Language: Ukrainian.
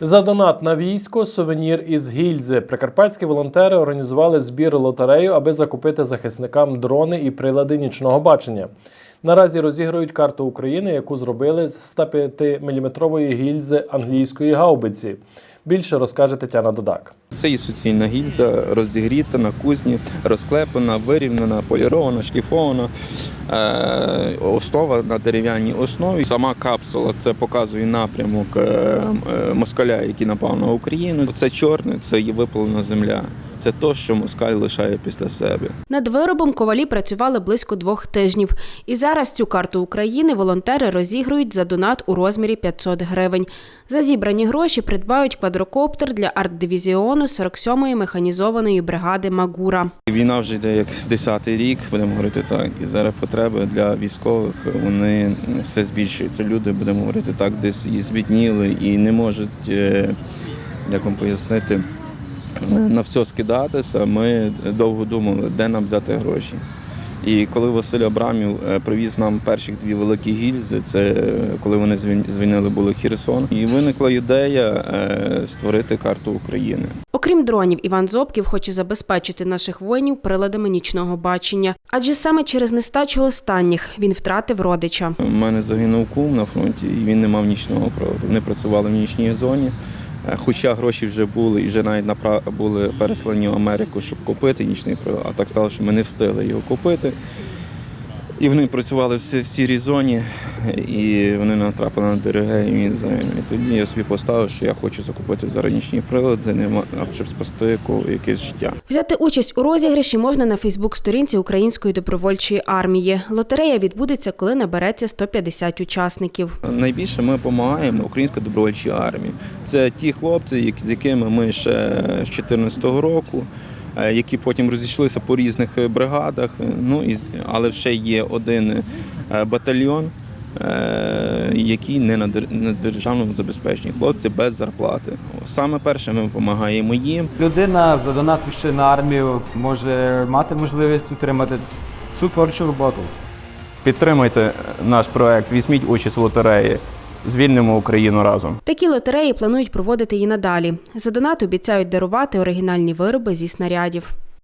За донат на військо, сувенір із гільзи. Прикарпатські волонтери організували збір лотерею, аби закупити захисникам дрони і прилади нічного бачення. Наразі розіграють карту України, яку зробили з 105-мм гільзи англійської гаубиці. Більше розкаже Тетяна Додак. Це і суцільна гільза, розігріта на кузні, розклепана, вирівнена, полірована, шліфована. Е, основа на дерев'яній основі. Сама капсула це показує напрямок е, е, москаля, який напав на Україну. Це чорне, це є випалена земля. Це то, що москаль лишає після себе. Над виробом ковалі працювали близько двох тижнів. І зараз цю карту України волонтери розігрують за донат у розмірі 500 гривень. За зібрані гроші придбають квадрокоптер для арт-дивізіону 47-ї механізованої бригади Магура. Війна вже йде як 10-й рік, будемо говорити так. І зараз потреби для військових вони все збільшуються. Люди, будемо говорити так, десь і звітніли, і не можуть, е, як вам пояснити, на все скидатися. Ми довго думали, де нам взяти гроші. І коли Василь Абрамів е, привіз нам перших дві великі гільзи, це е, коли вони звіль- звільнили були Херсон, і виникла ідея е, створити карту України. Окрім дронів, Іван Зобків хоче забезпечити наших воїнів приладами нічного бачення. Адже саме через нестачу останніх він втратив родича. У мене загинув кум на фронті, і він не мав нічного проводу. Вони працювали в нічній зоні. Е, Хоча гроші вже були, і вже навіть були переслані в Америку, щоб купити нічний прилад. А так стало, що ми не встигли його купити. І вони працювали в в сірій зоні, і вони натрапили на ДРГ, і. І тоді я собі поставив, що я хочу закупити зараз нічні прилади, нема- щоб спасти якесь життя. Взяти участь у розіграші можна на Фейсбук-сторінці Української добровольчої армії. Лотерея відбудеться, коли набереться 150 учасників. Найбільше ми допомагаємо українській добровольчій армії. Це ті хлопці, з якими ми ще з 2014 року, які потім розійшлися по різних е, бригадах. Е, Ну і але ще є один е, батальйон. е, Який не на державному забезпеченні, хлопці без зарплати. Саме перше ми допомагаємо їм. Людина, задонативши на армію, може мати можливість отримати цю творчу роботу. Підтримайте наш проект, візьміть участь в лотереї. Звільнимо Україну разом. Такі лотереї планують проводити і надалі. За донат обіцяють дарувати оригінальні вироби зі снарядів.